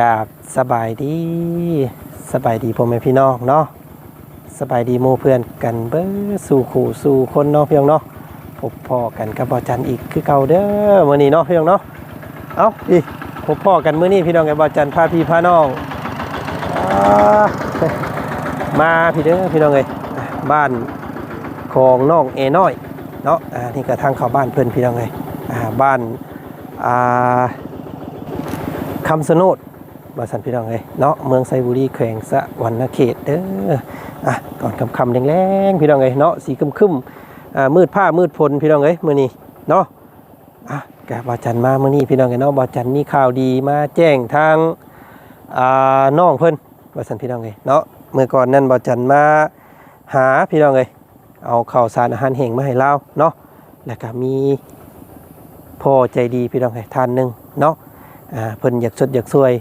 กาบสบายดีสบายดีพ่อแม่พี่น้องเนาะสบายดีหมู่เพื่อนกันเบ้อสู่ขู่สู่คนเนาะพี่น้องเนาะพบพ่อกันกับบอจันอีกคือเก่าเด้อมื้อนี้เนาะพี่น้องเนาะเอ้าอีพบพ่อกันมื้อนี้พี่น้องกับบอจันพาพี่พาน้องอมาพี่เด้อพี่น้องเอ้ยบ้านของน้องเอน้อยเนาะอ่านี่ก็ทางเข้าบ้านเพื่อนพี่น้องเอ้ยอ่าบ้านอ่าคำสนุด บาสันพี่น้องเลยเนาะเมืองไซบุรีแขวงสะวรรณเขตเด้ออะตอนคำคำๆแรงๆพี่น้องเลยเนาะสีคึมคึมอ่ามืดผ้ามืดพลพี่น้องเลยมื่อนี้เนาะอะแกบาจันมาเมื่อนี้พี่น้องเลยเนาะบาจันมีข่าวดีมาแจ้งทางอ่าน้องเพิ่นบาสันพี่น้องเลยเนาะเมื่อก่อนนั้นบาจันมาหาพี่น้องเลยเอาข่าวสารอาหารแห้งมาให้เราเนาะแล้วก็มีพ่อใจดีพี่น้องเลยท่านหนึ่งเนาะอ่าเพิ่นอยากสดอยากสวย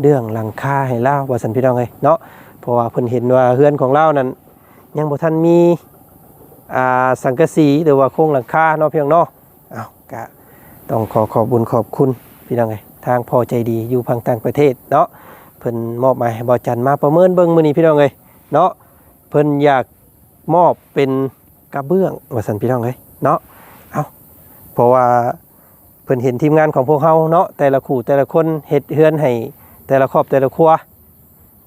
เรื่องหลังคาให้เล่าว่าสันพี่น้องเลยเนาะเพราะว่าเพิ่นเห็นว่าเฮือนของเรานั้น ยังบ่ทันมีอ่าสังกะสีหรือว่าโครงหลังคาเนาะเพียงเนาะเอ้าก็ต้องขอขอบบุญขอบคุณพี่น้องเลยทางพอใจดีอยู่พังต่างประเทศเนาะเพิ่นมอบหมายให้บ่จันมาประเมินเบิ่งมื้อนี้พี่น้องเลยเนาะเพิ่นอยากมอบเป็นกระเบื้องว่าสันพี่น้องเลยเนาะเอ้าเพราะว่าเพิ่นเห็นทีมงานของพวกเขาเนาะแต่ละคู่แต่ละคนเฮ็ดเฮือนให้ แต่ละครอบแต่ละครัว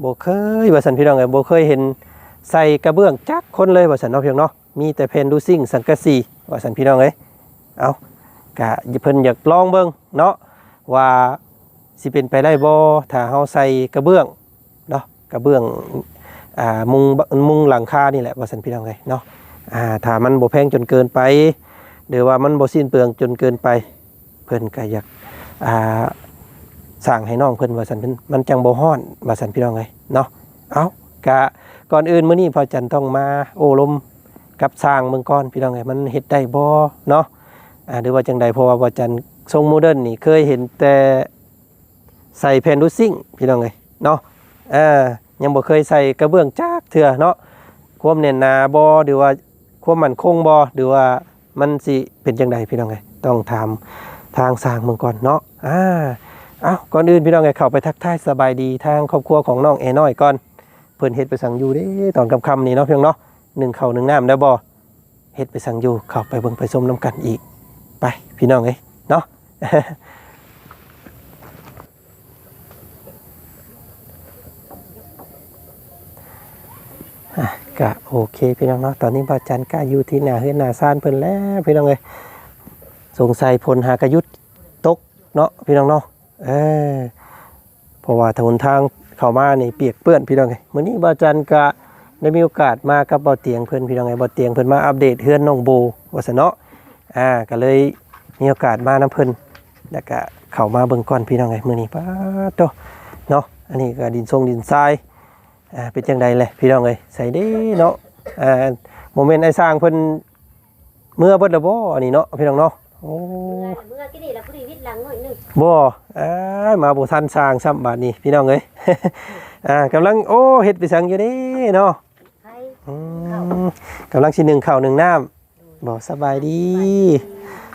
บ่เคยว่าสันพี่น้องเอ้ยบ่เคยเห็นใส่กระเบื้องจักคนเลยว่าสันเนาะเพียงเนาะมีแต่เพนดูซิ่งสังกะสีว่าสันพี่น้องเอ้ยเอากะเพิ่นอยากลองเบิ่งเนาะว่าสิเป็นไปได้บ่ถ้าเฮาใส่กระเบื้องเนาะกระเบื้องอ่ามุงมุงหลังคานี่แหละว่าสันพี่น้องเอ้ยเนาะอ่าถ้ามันบ่แพงจนเกินไปหรือว่ามันบ่สิ้นเปลืองจนเกินไป เพิ่นก็อยากอ่า สั่งให้น้องเพิ่นว่าสันเพิ่นมันจังบ่ฮ้อนว่าสันพี่น้องไงเนาะเอากะก่อนอื่นมื้อนี้พอจันต้องมาโอ้ลมกับสร้างเมืองก่อนพี่น้องไงมันเฮ็ดได้บ่เนาะอ่าหรือว่าจังใดเพราะว่าพอจันทรงโมเดิร์นนี่เคยเห็นแต่ใส่แผ่นดูซิ่งพี่น้องไงเนาะเออยังบ่เคยใส่กระเบื้องจักเทื่อเนาะความแน่นหนาบ่หรือว่าความมั่นคงบ่หรือว่ามันสิเป็นจังใดพี่น้องไงต้องถามทางสร้างเมืองก่อนเนาะอ่า เอาก่อนอื่นพี่น้องไงเข้าไปทักทายสบายดีทางครอบครัวของน้องเอน้อยก่อนเพิ่นเฮ็ดไปสั่งอยู่เด้ตอนค่ำๆนี่เนาะเพียงเนาะหนึ่งเข้าหนึ่งน้ำได้บ่เฮ็ดไปสั่งอยู่เข้าไปเบิ่งไปชมน้ำกันอีก ไปพี่น้องเอ้ยเนาะก็โอเคพี่น้องเนาะตอนนี้บ่าจันก็อยู่ที่หน้าเฮือนหน้าซานเพิ่นแล้วพี่น้องเอ้ยสงสัยพลหากยุทธตกเนาะพี่น้องเนาะ เออเพราะว่าถนนทางเข้ามานี่เปียกเปื้อนพี่น้องไงมื้อนี้บ่าจันก็ได้มีโอกาสมากับบ่าเตียงเพิ่นพี่น้องไงบ่าเตียงเพิ่นมาอัปเดตเฮือนน้องโบว่าซะเนาะอ่าก็เลยมีโอกาสมานํเพิ่นแล้วก็เข้ามาเบิ่งก่อนพี่น้องไงมื้อนี้ป้าโตเนาะอันนี้ก็ดินทรงดินทรายอ่าเป็นจังใดเลยพี่น้องเอ้ยใส่เด้เนาะอ่าโมเมนต์ไอ้สร้างเพิ่นเมื่อเบิดแล้วบ่อันนี้เนาะพี่น้องเนาะ โอ้เมื่อกี้นี่เราพอดีวิทย์หลังหน่อยหนึงบ่อ้ายมาบ่ทันสร้างซ้ำบาดนี้พี่น้องเอ้ย อ่ากำลังโอ้เฮ็ดไปสังอยู่เด้เนาะใครอืมกำลังสิหนึ่งข้าวหนึ่งน้ำบ่สบายดี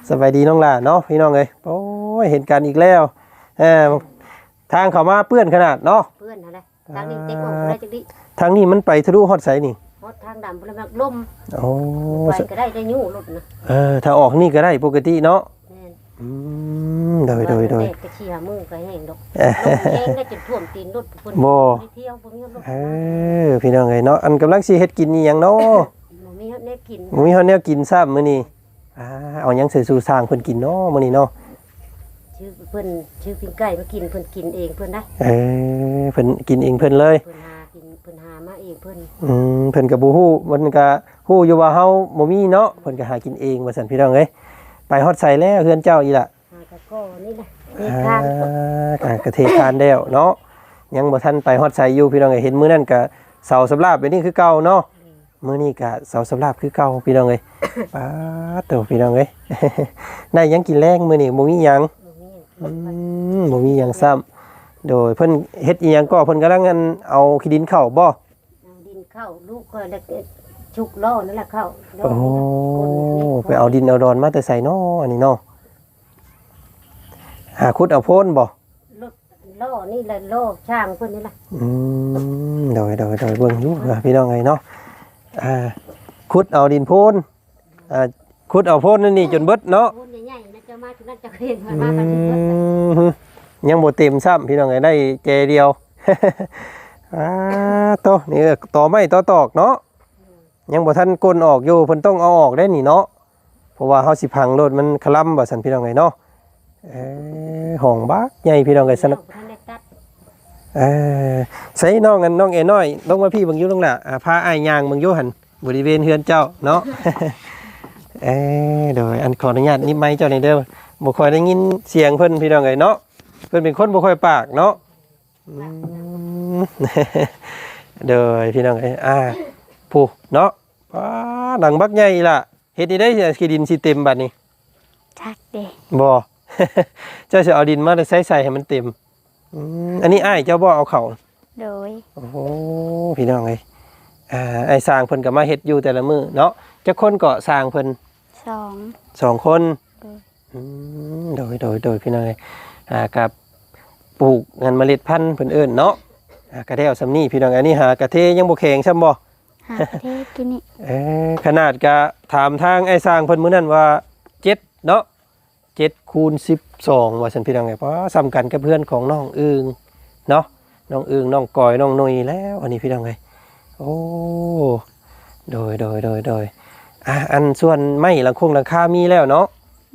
สบายดีน้องหล่ะเนาะพี่น้องเอ้ยโอ้ยเห็นกันอีกแล้วเออทางเข้ามาเปื้อนขนาดเนาะ เพื่อนอะไรทางนี้เต็มอกได้จังดิทางนี้มันไปทะลุฮอดไสนี่ฮอ ดทางดำพลมักลมโอ้ไปก็ได้ได้ยู่รถนะเออถ้าออกนี่ก็ได้ปกติเนาะแม่นอืมโดยโดยโดยแม่ก็ชี้หามือก็แห้งดอกเอ้ลมแห้งได้จนท่วมตีนรถเพิ่นบ่ไปเที่ยวบ่มีรถเออพี่น้องเอ้ยเนาะอันกำลังสิเฮ็ดกินอีหยังเนาะบ่มีแนวกินบ่มีเฮาแนวกินซ้ำมื้อนี้อ่าเอาหยังใส่สู่สร้างเพิ่นกินเนาะมื้อนี้เนาะชื่อเพิ่นชื่อปิ้งไก่มากินเพิ่นกินเองเพิ่นได้เออเพิ่นกินเองเพิ่นเลยเพิ่นหา เองเพิ่นอืมเพิ่นก็บ่ฮู้มันก็ฮู้อยู่ว่าเฮาบ่มีเนาะเพิ่นก็หากินเองว่าซั่นพี่น้องเอ้ยไปฮอดใส่แล้วเฮือนเจ้าอีล่ะหากะก็นี่นะนี่อ่าข้างก็กระเทคานแล้วเนาะยังบ่ทันไปฮอดใส่อยู่พี่น้องเอ้ยเห็นมื้อนั้นก็เสาสำราบไปนี่คือเก่าเนาะมื้อนี้ก็เสาสำราบคือเก่าพี่น้องเอ้ยป๊าดโตพี่น้องเอ้ยได้หยังกินแรงมื้อนี้บ่มีหยังบ่มีอืมบ่มีหยังซ้ำโดยเพิ่นเฮ็ดอีหยังก็เพิ่นกำลังอันเอาขี้ดินเข้าบ่ เอาดินเข้าลูกก็ได้ชุกล้อนั่นแหละเข้าล้โอ้นี่นะไปเอาดินเอาดอนมาแต่ใส่เนาะอันนี้เนาะหาขุดเอาโพนบ่รถโล่นี่แหละโล่ช่างเพิ่นนี่ล่ะอืมโดยโดยโดยเบิ่งอยู่ว่าพี่น้องไงเนาะอ่าขุดเอาดินโพนอ่าขุดเอาโพนนั่นนี่จนเบิดเนาะพูนใหญ่ๆนะเจ้ามาทุกนั้นจะเห็นมันอืมาบัดนี้เบิดมน่ะยังบ่เต็มซ้ำพี่น้องไงได้เจเดียว อ่าโตนี่ต่อไม้ต่อตอกเนาะยังบ่ทันกลนออกอยู่เพิ่นต้องเอาออกได้นี่เนาะเพราะว่าเฮาสิพังรถมันคลำบ่ซั่นพี่น้องไงเนาะเอ้ห้องบักใหญ่พี่น้องไงสนับท่นเออใส่น้องกันน้องเอน้อยลงมาพี่เบางอยุลงละอ่าพาอ้ายยางเบางอยุหันบริเวณเฮือนเจ้าเนาะเออโดยอันขออนุญาตนิดไม้เจ้าในเด้อบ่ค่อยได้ยินเสียงเพิ่นพี่น้องเอ้ยเนาะเพิ่นเป็นคนบ่ค่อยปากเนาะ อืมโดยพี่น้องเอ้ยอ่าผู้เนาะป้าดังบักใหญ่ล่ะเฮ็ดนี่ได้สิขี้ดินสิเต็มบัดนี้ชักเด้บ่เจ้าจะเอาดินมาใส่ใส่ให้มันเต็มอืมอันนี้อ้ายเจ้าบ่เอาเข้าโดยโอ้โหพี่น้องเอ้ยอ่าไอ้สร้างเพิ่นก็มาเฮ็ดอยู่แต่ละมื้อเนาะจักคนก็สร้างเพิ่นสองสองคนเอออืมโดยโดยโดยพี่น้องเอ้ยอ่ากับปลูกเงินเมล็ดพันธุ์เพิ่นเอิ้นเนาะ อ่ากระเทวสำนี่พี่น้องอันนี้หากระเทยังบ่แข็งช่ำบ่หาประเทศกินนี่เออขนาดก็ถามทางไอ้สร้างเพิ่นมื้อนั้นว่า7เนาะ7คูณ12ว่าซั่นพี่น้องเอ้ยเพราะซ้ำกันกับเพื่อนของน้องอึงเนาะน้องอึงน้องกอยน้องนุยแล้วอันนี้พี่น้องเอ้ยโอ้โดยโดยโดยโดยอะอันส่วนไม้หลังคงหลังคามีแล้วเนาะ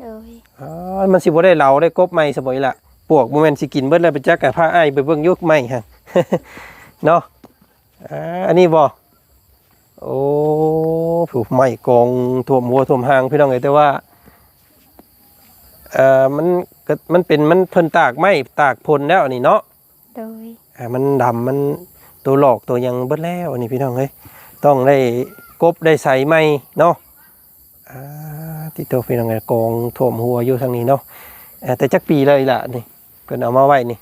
โดยอ๋อมันสิบ่ได้เหลาได้กบไม้สบอยละปวกบ่แม่นสิกินเบิดแล้วไปจักกับผ้าอ้ายไปเบิ่งยุกไม้ฮะ เนาะอ่าอันนี้บ่โอ้ผูกไม้กองท่วมหัวท่วมหางพี่น้องเอ้ยแต่ว่าเอ่อมันก็มันเป็นมันเพิ่นตากไม้ตากพลแล้วอันนี้เนาะโดยอ่ามันดำมันตัวหลอกตัวหยังเบิดแล้วอันนี้พี่น้องเฮ้ยต้องได้กบได้ใส่ไหมเนาะอ่าที่ตัวพี่น้องไงกองท่วมหัวอยู่ทางนี้เนาะอ่าแต่จักปีเลยล่ะนี่เพิ่นเอามาไว้นี่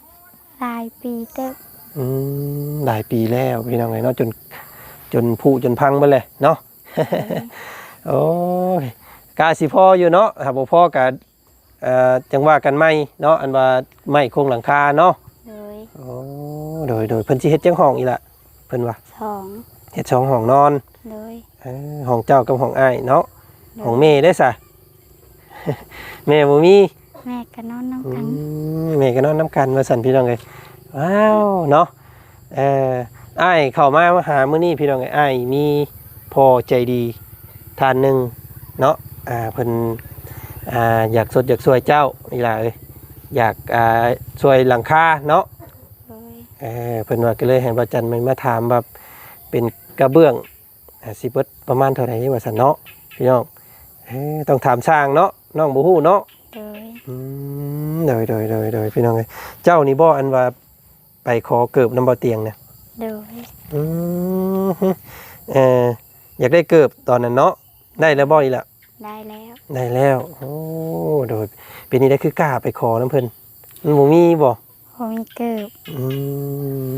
หลายปีเติบ อืมหลายปีแล้วพี่น้องไงเนาะจน จนผุจนพังไปเลยเนาะโอ้ยกาสิพ่ออยู่เนาะถ้าบ่พ่อกะเอ่อจังว่ากันไหมเนาะอันว่าไหมโครงหลังคาเนาะโดยโอ้โดยโดยเพิ่นสิเฮ็ดจังห้องอีหละเพิ่นว่าสองเฮ็ดสองห้องนอนโดยเออห้องเจ้ากับห้องอ้ายเนาะโดยห้องแม่ได้ซะแม่บ่มีแม่ก็นอนน้ำอืกันมแม่ก็นอนน้ำกันว่าซั่นพี่น้องเอ้ย ว้าวเนาะเอ่ออ้ายเข้ามามาหามื้อนี้พี่น้องเอ้ยอ้ายมีพ่อใจดีท่านหนึงเนาะอ่าเพิ่นอ่าอยากสดอยากช่วยเจ้านี่ล่ะเอ้ยอยากอ่าช่วยหลังคาเนาะโดยเออเพิ่นว่าก็เลยให้บ่จันมันมาถามว่าเป็นกระเบื้องอ่าสิเบิดประมาณเท่าไหร่ว่าซั่นเนาะพี่น้องเออต้องถามช่างเนาะน้องบ่ฮู้เนาะ โดยอืมโดยโดยโดยโดยพี่น้องเอ้ยเจ้านี่บ่อันว่า ไปขอเกิบน้ำบ่เตียงเนี่ยโดยอืมเอออยากได้เกิบตอนนั้นเนาะได้แล้วบ่อีกล่ะได้แล้วได้แล้วโอ้โดยเป็นนี่ได้คือกล้าไปขอน้ำเพิ่นมันบ่มีบ่ผมมีเกิบอื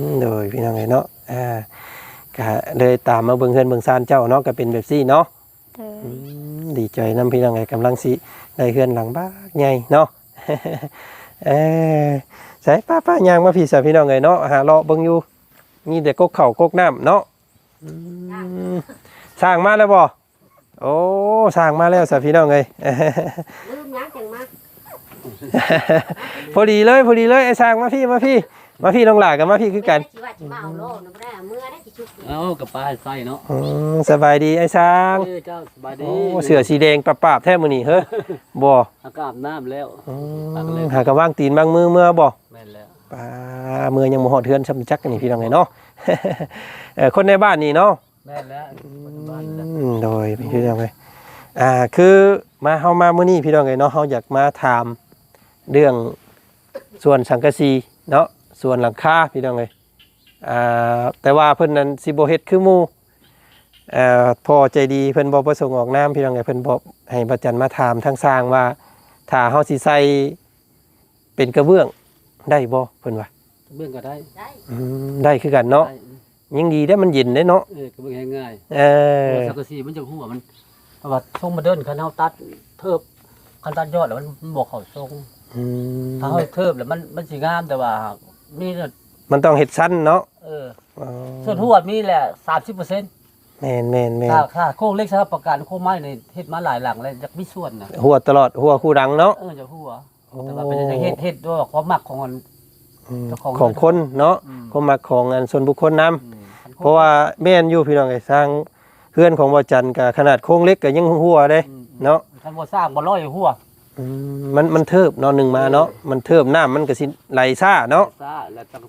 มโดยพี่น้องไงเนาะอ่าก็เลยตามมาเบิ่งเฮือนเบิ่งซานเจ้าเนาะก็เป็นแบบซี่เนาะ โดยอืมดีใจนํพี่น้องไงกำลังสิได้เฮือนหลังบ้านใหญ่เนาะ เออ ใส่ป้าป้าย่างมาพี่สาพี่น้องไงเนาะหาเลาะเบิ่งอยู่มีแต่กกเข่ากกน้ำเนาะอืมสร้างมาแล้วบ่โอ้สร้างมาแล้วสาพี่น้องไงลืมหยังจังมาพอดีเลยพอดีเลยไอ้สร้างมาพี่มาพี่ มาพี่น้องหลากับมาพี่คือกันสิว่าสิมาเอาโล่นำบ่ได้เอามื่อได้สิชุกเอากับปลาใส่เนาะอืมสบายดีไอ้ช้างเอ้ยเจ้าสบายดีโอ้เสือสีแดงปราบปราบๆแท้มือนี่เฮ้ยบ่อากาศน้ำแล้วอืปากเลยมหากระว่างตีนบางมือเมื่อบ่แม่นแล้ว ปลาเมื่อยังบ่ฮอดเทือนช้ำจักกันนี่พี่น้องไงเนาะเออคนในบ้านนี่เนาะแม่นแล้วปัจจุบันอืแล้วมโดยพี่น้องไงอ่าคือมาเฮามามื้อนี้พี่น้องไงเนาะเฮาอยากมาถามเรื่องส่วนสังกะสีเนาะส่วนหลังคาพี่น้องไงอ่าแต่ว่าเพิ่นนั้นสิบ่เฮ็ดคือหมู่เอ่อพ่อใจดีเพิ่นบ่ประสงค์ออกนามพี่น้องไงเพิ่นบอกให้ประจันมาถามทางสร้างว่าถ้าเฮาสิใส่เป็นกระเบื้อง ได้บ่เพิ่นว่าเบื้องก็ได้ได้อืมได้คือกันเนาะได้ยังดีได้อมันเย็นได้เนาะเออก็เบื้องง่ายเอๆอเพราะสังกะสีมันจะหัวมันเพราะว่าทรงมาเดินคันเฮาตัดเทิบคันตัดยอดแล้วมันมันบ่เข้าทรงอืมถ้าเฮาเทิบแล้วมันมันสิงามแต่ว่ามีน่ะมันต้องเฮ็ดสั้นเนาะเอออ๋อส่วนหัวมีแหละ30%แม่นแม่นแม่นค่าค่าโครงเล็กสำหรับประกันโครงไม้นี่เฮ็ดมาหลายหลังแล้วจักมีส่วนน่ะหัวตลอดหัวคู่ดังเนาะเออจากหัว แต่ว่าเป็นจะเฮ็ดเฮ็ดด้วยความมักของมันอืมเจ้าของ ของคนเนาะอืมความมักของอันส่วนบุคคลนํอืมเพราะว่าแม่นอยู่พี่น้องไอ้สร้างเพื่อนของบ่จันทร์ก็ขนาดโครงเล็กก็ยังหัวเด้อืมเนาะคันบ่สร้างบ่ร้อยหัวอืมมันมันเทิบเนาะหนึ่งมาเนาะมันเทิบน้ำมันก็สิไหลซ่าเนาะซ่าแล้วสัง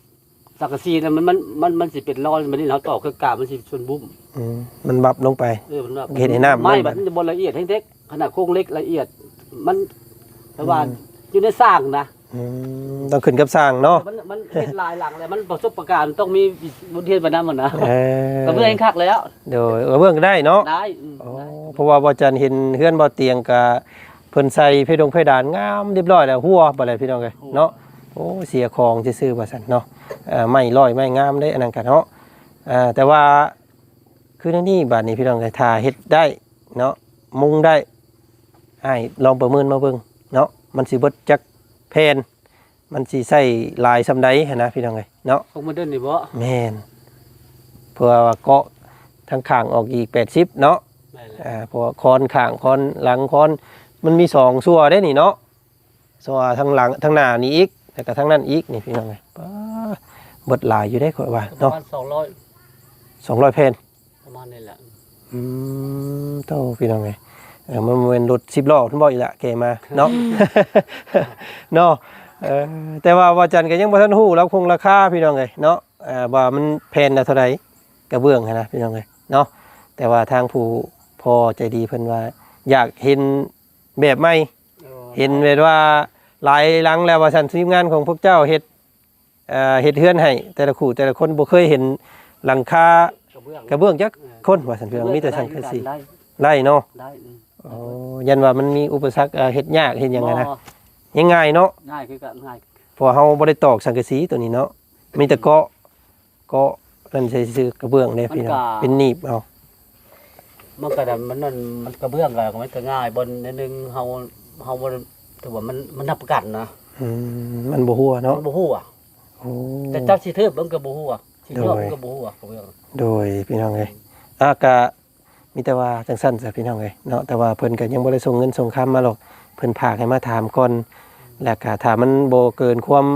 สังกะสีน่ะมันมันมันมันสิเป็นรอยมันนี่เราตอกคือกาบมันสิชนบุ้มอืมมันบับลงไป เออมันแบบเฮ็ดให้น้ำมันไม่แบแบบบมันจะบ่ละเอียดให้เด็กขนาดโครงเล็กละเอียด มันแต่ว่า อยู่ในสร้างนะอืมต้องขึ้นกับสร้างเนาะมันมันเฮ็ดหลายหลังแล้วมันประสบการณ์ต้องมีบุญเทียนบันนั้นมันนะเออก็เพื่อให้คักแล้วโดยเออเบิ่งก็ได้เนาะได้อืมโอ้ได้เพราะว่าบ่จันเห็นเฮือนบ่เตียงกะเพิ่นใส่เพดงเพดานงามเรียบร้อยแล้วหัวบ่ได้พี่น้องเอ้ยเนาะโอ้เสียของซื่อๆว่าซั่นเนาะเอ่อไม้ร้อยไม้งามได้อันนั้นกันเนาะอ่าแต่ว่าคือในนี่บัดนี้พี่น้องเอ้ยถ้าเฮ็ดได้เนาะมุงได้ให้ลองประเมินมาเบิ่งเนาะ มันสิเบิดจักแผ่นมันสิใส่ลายซำใดหันนะพี่น้องเอ้ยเนาะของมันเดินนี่บ่แม่นเพื่อว่าเกาะทางข้างออกอีก 80 เนาะแม่นแล้วอ่าเพราะว่าคอนข้างคอนหลังคอนมันมีสองซัวได้นี่เนาะซัวทางหลังทางหน้านี่อีกแล้วก็ทางนั้นอีกนี่พี่น้องไงป้าเบิดหลายอยู่ได้ข่อยว่าประเนาะมาณสองร้อยสองร้อยเพนประมาณนี้แหละ อืมเต้าพี่น้องไง เออมันเป็นรถสิบล้อทุนบ่อีกละแกมาเนาะเนาะเออแต่ว่าว่าจันก็ยังบ่ทันฮู้แล้วคงราคาพี่น้องไงเนาะอ่าว่ามันแพนละเท่าใดกระเบื้องหั้นนะพี่น้องไงเนาะแต่ว่าทางผู้พอใจดีเพิ่นว่า อยากเห็นแบบใหม่เห็นเวทว่าหลายหลังแล้วว่าสันทีมงานของพวกเจ้าเฮ็ดเอ่อเฮ็ดเฮือนให้แต่ละคู่แต่ละคนบ่เคยเห็นหลังคากระเบื้องกระเบื้องจักคนว่าสันพี่น้องมีแต่สังกะสีได้ไล่เนาะ ได้อืมอ๋อยันว่ามันมีอุปสรรคเอ่อเฮ็ดยากเฮ็ดหยังไงนะบ่ยังง่ายเนาะง่ายคือก็ง่ายเพราะว่าเฮาบ่ได้ตอกสังกะสีตัวนี้เนาะมีแต่เกาะเกาะนั่นใช้ซื้อกระเบื้องเด้พี่น้องเป็นหนีบเอามันก็แบบมันนั่นมันกระเบื้องก็มันก็ง่ายบนนิดนึงเฮาเฮาบ่ถือว่ามันมันนับประกันนะอืมมันบ่ฮู้เนาะมันบ่ฮู้อะโอ้ แต่เจ้าสิทึบมันก็บ่ฮู้อะสิยอมโดยมันก็บ่ฮู้อะกระเบื้อง โดยพี่น้องเอ้ยอากะ มีแต่ว่าจังสั้นซะพี่น้องเอ้ยเนาะแต่ว่าเพิ่นก็ยังบ่ได้ส่งเงินส่งคำมาหรอกเพิ่นพากให้มาถามก่อนแล้วก็ถ้ามันบ่เกินความ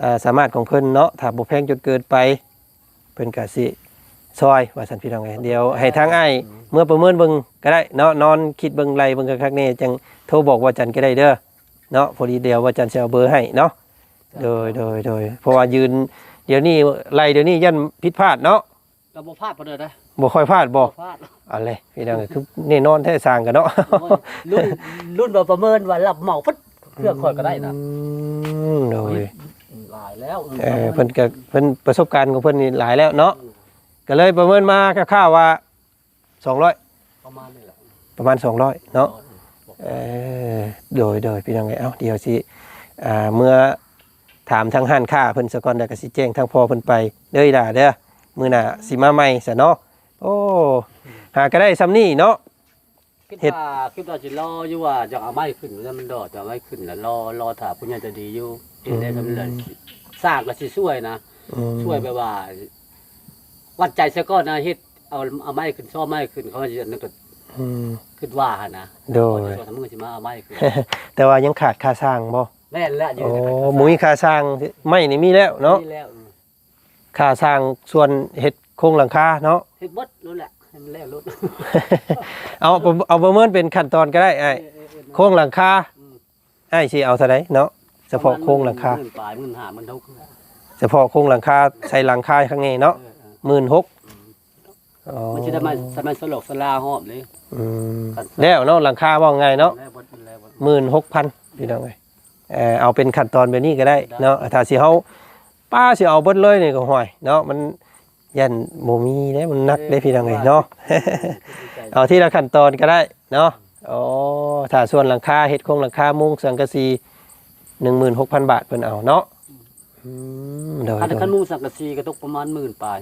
เอ่อสามารถของเพิ่นเนาะถ้าบ่แพงจนเกินไป เพิ่นก็สิซอยว่าซั่นพี่น้องเอ้ยเดี๋ยวให้ทางอ้ายเมื่อประเมินเบิ่งก็ได้เนาะนอนคิดเบิ่งไล่เบิ่งคักๆแน่จังโทรบอกว่าจันก็ได้เด้อเนาะพอดีเดี๋ยวว่าจันสิเอาเบอร์ให้เนาะโดยโดยโดยเพราะว่ายืนเดี๋ยวนี้ไล่เดี๋ยวนี้ยันผิดพลาดเนาะ ก็บ่พลาดบ่ได้นะบ่ค่อยพลาดบ่พลาดอะไรพี่น้องคือแน่นอนแท้สร้างกันเนาะโอ้ยรุ่นรุ่นบ่ประเมินว่ารับเหมาปั๊ดเครื่องค่อยก็ได้นะอืมโดยหลายแล้วเออเพิ่นก็เพิ่นประสบการณ์ของเพิ่นนี่หลายแล้วเนาะก็เลยประเมินมาคร่าวๆว่า200ประมาณนี้แหละประมาณ200เนาะเออโดยโดยพี่น้องเอ้ยเอ้าเดี๋ยวสิอ่าเมื่อถามทางห้านค้าเพิ่นซะก่อนแล้วก็สิแจ้งทางพ่อเพิ่นไปเด้อล่ะเด้อ มื้อหน้าสิมาใหม่ซะเนาะโอ้หาก็ได้ซ้ำนี่เนาะ คิดเฮ็ด ว่าคิดว่าสิรออยู่ว่าจะเอาไม้ขึ้นแล้วมันดอกจะเอาไม้ขึ้นแล้วรอรอถ้าผู้ใหญ่จะดีอยู่เห็นได้สำเร็จสร้างก็สิช่วยนะ อืมช่วยแบบว่า วัดใจซะก่อนนะเฮ็ดเอาเอาไม้ขึ้นซ่อไม้ขึ้นเขาจะนึกว่าอืม คิดว่าหั่นนะโดยส่วนทำมือสิมาเอาไม้ขึ้น แต่ว่ายังขาดค่าสร้างบ่แม่นแล้วอยู่โอ้ในนั้นหมูมีค่าสร้างไม่นี่มีแล้วเนาะมีแล้วอืม ค่าสร้างส่วนเฮ็ดโครงหลังคาเนาะ เฮ็ดหมดนู่นแหละให้มันแล้วรถเอาเอาเอาประเมินเป็นขั้นตอนก็ได้ไอ้โครงหลังคาไอ้สิเอาเท่าใดเนาะเฉพาะโครงหลังคาหมื่นปลายหมื่นห้าหมื่นหกเฉพาะโครงหลังคาใส่หลังคาข้างในเนาะเออเออหมื่นหกอ๋อมันจะได้มาสมัยสลกสลาหอบเลยอืมแล้วเนาะหลังคาว่าไงเนาะแล้วบดแล้วบดหมื่นหกพันพี่น้องเอ้ยเออเอาเป็นขั้นตอนแบบนี้ก็ได้เนาะถ้าสิเฮา ป้าสิเอาเบิดเลยนี่ก็ห่วยเนาะมันยันบ่มีเด้มันหนักเด้พี่น้องเอ้ยเนาะเอาที่ละขั้นตอนก็ได้เนาะอ๋อถ้าส่วนหลังคาเฮ็ดโครงหลังคามุงสังกะสี16,000 บาทเพิ่นเอาเนาะอืมโดยคันโดยคันมุงสังกะสีก็ตกประมาณหมื่นปลาย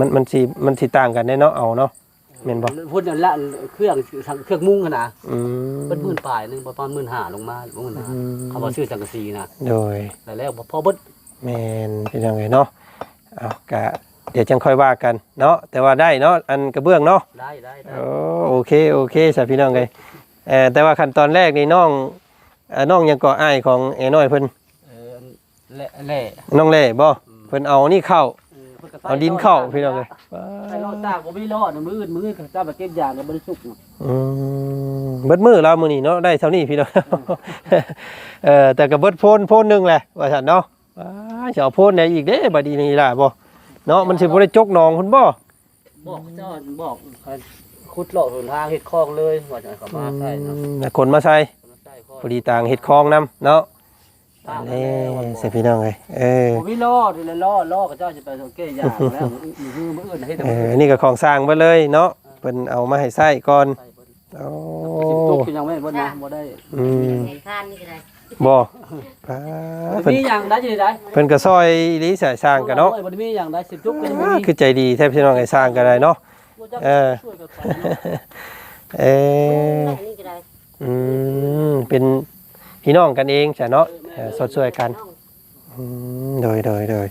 มันมันสิมันสิต่างกันได้เนาะเอาเนาะเอ แม่นบ่พูดนั่นละเครื่องเครื่องมุ้งขนาดอืมเป็นหมื่นปลายหนึงประมาณหมื่นห้าลงมาหมื่นห้าอืมเขาบอกชื่อสังกะสีนะโดยแต่แล้วพอเบิดแม่นเป็นยังไงเนาะเอากะเดี๋ยวจังค่อยว่ากันเนาะแต่ว่าได้เนาะอันกระเบื้องเนาะได้ได้ได้โอ้โอเคโอเคสาพี่น้องเลยเออแต่ว่าขั้นตอนแรกนี่น้องเอ่อน้องยังก่ออ้ายของเอน้อยเพิ่นเออแหละแหละน้องเล่บ่เพิ่นเอานี่เข้าเออพิ่นก็ใส่เอาดินเข้าพี่น้องเลยใส่รอด ตากบ่มีรอดมืออื่นมืออื่นก็จะมาเก็บยางก็บ่ได้สุกอืมเบิดมือเรามื้อนี้เนาะได้เท่านี้พี่น้องเออแต่ก็เบิดโพนโพนหนึงแหละว่าซั่นเนาะว้าจะเอาโพนไหนอีกเด้บัดนี้นี่ล่ะบ่เนาะมันสิบ่ได้จกหนองพุ่นบ่บอกเจ้าบอกให้ขุดเลาะหนทางเฮ็ดคลองเลยว่าจะเข้ามาใช่เนาะอืมคนมาใส่มาใส่คลอง พอดีต่างเฮ็ดคลองนํเนาะตาม เอ้แล้วใส่พี่น้องเลยเออบ่มีรอดเลยรอดรอดก็เจ้าจะไปเก็บยางแล้วมือมืออื่นให้แต่เออนี่ก็ของสร้างไปเลยเนาะเพิ่นเอามาให้ใส่ก่อนใส่เบิดโอ้สิบตุกคือยังไม่เบิดนะบ่ได้อืมเห็นข้านนี่ก็ได้บ่ป้าเพิ่นมีอย่างได้อยู่ได้เพิ่นก็ซอยอีหลีใส่สร้างกันเนาะบ่ได้มีอย่างได้สิบตุกก็ยังบ่อ้ามีคือใจดีแท้พี่น้องไอ้สร้างก็ได้เนาะเออช่วยกันไปเนาะเออนี่ก็ได้อืมเป็นพี่น้องกันเองใช่เนาะเออ สดช่วยกันอืมโดยโดยโดย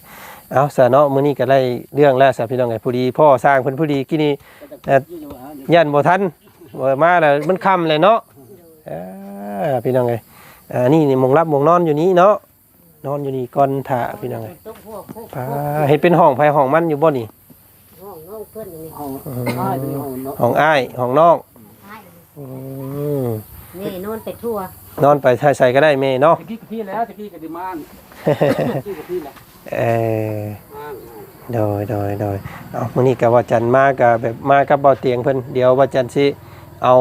เอาซะเนาะมื้อนี้ก็ได้เรื่องแล้วซะพี่น้องไอ้ผู้ดีพ่อสร้างเพิ่นผู้ดีกี่นี่ยันบ่ทันบ่มาแล้วมันค่ำเลยเนาะเออพี่น้องเอ้ยอ่านี่นี่หมองรับหมองนอนอยู่นี้เนาะนอนอยู่นี่ก่อนถ่าพี่น้องเอ้ยตุ๊กพวกพวกป้าเฮ็ดเป็นห้องไผห้องมันอยู่บ่นี่ห้องน้องเพื่อนนี่ห้องอ้ายเป็นห้องเนาะห้องอ้ายห้องน้องใช่อืม นี่นอนไปทั่วนอนไปใส่ใส่ก็ได้แม่เนาะตะกี้กับพี่แล้วตะกี้กับดิมานตะกี้กับพี่แหละเออมานโดยโดยโดยเอามื้อนี้ก็ว่าจันมาก็แบบมากับเบาเตียงเพิ่นเดี๋ยวว่าจันสิเอา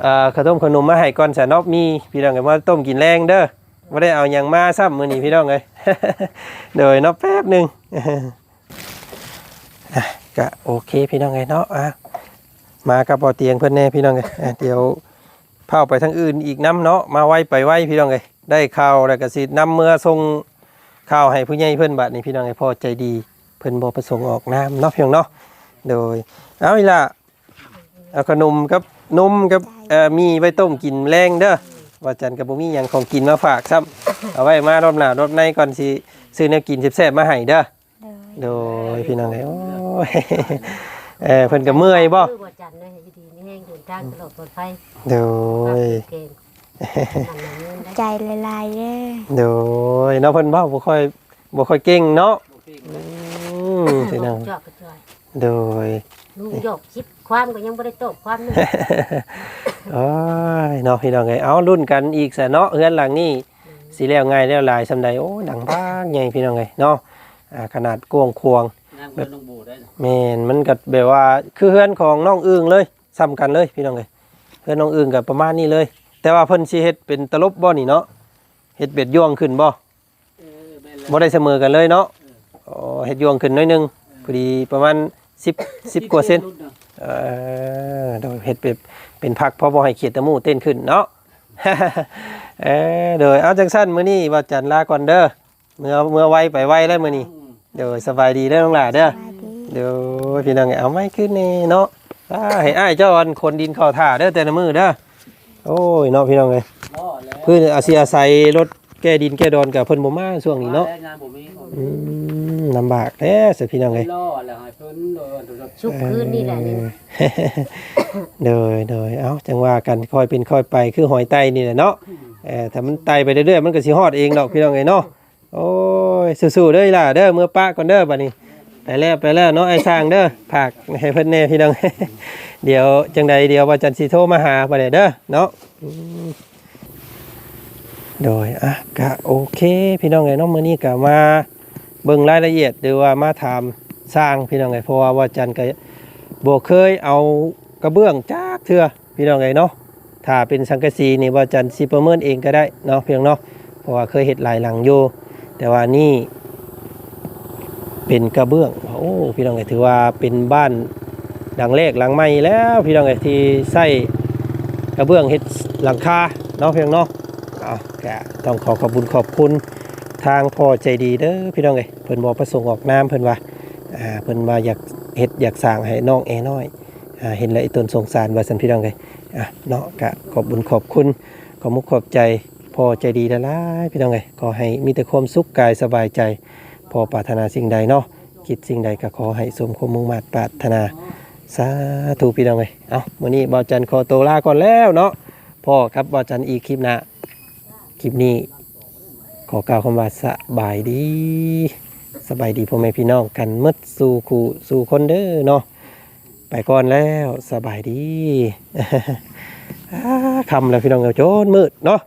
เอ่อขนมขนมมาให้ก่อนซะเนาะมีพี่น้องก็มาต้มกินแรงเด้อบ่ได้เอาหยังมาซ้ำมื้อนี้พี่น้องเอ้ยโดยเนาะแป๊บหนึงอะก็โอเคพี่น้องเอ้ยเนาะอะมากับเบาเตียงเพิ่นแน่พี่น้องเอ้ยอะเดี๋ยว เผาไปทางอื่นอีกน้ำเนาะมาไว้ไปไว้พี่น้องเอ้ยได้ข่าวแล้วก็สินำเมื่อส่งข่าวให้ผู้ใหญ่เพิ่นบัดนี้พี่น้องเอ้ยพอใจดีเพิ่นบ่ประสงค์ออกน้ำเนาะเพียงเนาะโดยเอาอีล่ะเอาขนมกับนมกับเอ่อมีไว้ต้มกินแรงเด้อว่าจันกับบ่มีหยังของกินมาฝากซ้ำเอาไว้มารอบหน้ารอบในก่อนสิซื้อแนวกินแซ่บๆมาให้เด้อโดยโดยพี่น้องเอ้ยโอ้ยเออเพิ่นก็เมื่อยบ่ ทางตลอดปลอดภัยโดยเก่งนั่นน่ะเงินได้ใจละลายเด้อโดยเนาะเพิ่นเว้าบ่ค่อยบ่ค่อยเก่งเนาะอืมพี่น้องจอกกระจอยโดยลุงหยกคิดความก็ยังบ่ได้ตอบความนึงโอ้ยเนาะพี่น้องเอ้ยเอารุ่นกันอีกซะเนาะเฮือนหลังนี้สิแล้วง่ายแล้วหลายซำใดโอ้ดังบ้างใหญ่พี่น้องเอ้ยเนาะอ่าขนาดกว้างควางนั่งเดินลงบูได้แม่นมันก็แบบว่าคือเฮือนของน้องอึ้งเลย ซ้ำกันเลยพี่น้องเอ้ยเฮือนน้องอึ้งก็ประมาณนี้เลย แต่ว่าเพิ่นสิเฮ็ดเป็นตลบบ่นี่เนาะเฮ็ดเบ็ดย่วงขึ้นบ่เออแม่นแล้วบ่ได้เสมอกันเลยเนาะอ๋อเฮ็ดย่วงขึ้นหน้อยหนึงพอดีประมาณ10 10กว่าเซนเออโดยเฮ็ดเป็นเป็นพักเพราะบ่ให้เขียดตะหมูเต้นขึ้นเนาะเออโดยเอาจังสั้นมื้อนี้ว่าจันลาก่อนเด้อเมื่อเมื่อไวไปไวแล้วมื้อนี้เดี๋ยวสบายดีเด้อน้องหล่าเด้อสวัสดีเดี๋ยวพี่น้องเอาไม้ขึ้นนี่เนาะอ่า ให้อ้ายเจ้าอันคนดินเข้าท่าเด้อแต่ละมื้อเด้อโอ้ยเนาะพี่น้องเอ้ยรอแล้วเพิ่นอาศัยอาศัยรถแก้ดินแก้ดอนกับเพิ่นบ่มาช่วงนี้เนาะงานบ่มีอืมลำบากแท้สิพี่น้องเอ้ยรอแล้วให้เพิ่นโดนโดนชุกคืนนี่แหละนี่เดยเดยเอาจังว่ากันค่อยเป็นค่อยไปคือหอยไตนี่แหละเนาะเออถ้ามันไตไปเรื่อยๆมันก็สิฮอดเองดอกพี่น้องเอ้ยเนาะโอ้ยสู้ๆเด้อล่ะเด้อเมื่อปะก่อนเด้อบัดนี้ ไปแล้วไปแล้วเนาะไอ้สร้างเด้อผากให้เพิ่นแน่พี่น้อง เดี๋ยวจังใดเดี๋ยวว่าจันสิโทรมาหาบัดนี้เด้อเนาะโดยอะก็โอเค พี่น้องเอ้ยเนาะมื้อนี้ก็มาเบิ่งรายละเอียดหรือว่ามาถามสร้างพี่น้องเอ้ยเพราะว่าว่าจันก็บ่เคยเอากระเบื้องจากเทื่อพี่น้องไงเนาะถ้าเป็นสังกะสีนี่ว่าจันสิประเมินเองก็ได้เนาะเพียงเนาะเพราะว่าเคยเฮ็ดหลายหลังอยู่แต่ว่านี่ เป็นกระเบื้องโอ้พี่น้องไงถือว่าเป็นบ้านหลังแรกหลังใหม่แล้วพี่น้องไงที่ใส่กระเบื้องเฮ็ดหลังคาเนาะเพียงเนาะเอาก็ต้องขอขอบคุณขอบคุณทางพ่อใจดีเด้อพี่น้องไงเพิ่นบ่ประสงค์ออกนามเพิ่นว่าอ่าเพิ่นว่าอยากเฮ็ดอยากสร้างให้น้องแอน้อยอ่าเห็นแล้วไอ้ตนสงสารว่าสันพี่น้องเลยอะเนาะกะขอบบุญขอบคุณขอมุกขอบใจพอใจดีละลายพี่น้องเลยขอให้มีแต่ความสุขกายสบายใจ พอปรารถนาสิ่งใดเนาะคิดสิ่งใดก็ขอให้สมความมุ่งมั่นปรารถนาสาธุพี่น้องเลยเอาวันนี้บอจันขอตัวลาก่อนแล้วเนาะพ่อครับบอจันอีกคลิปหนะคลิปนี้ ขอกล่าวคำว่าสบายดีสบายดีพ่อแม่พี่น้องกันมดสู่คู่สู่คนเด้อเนาะไปก่อนแล้วสบายดีคำแล้วพี่น้องเอาโจนมืดเนาะ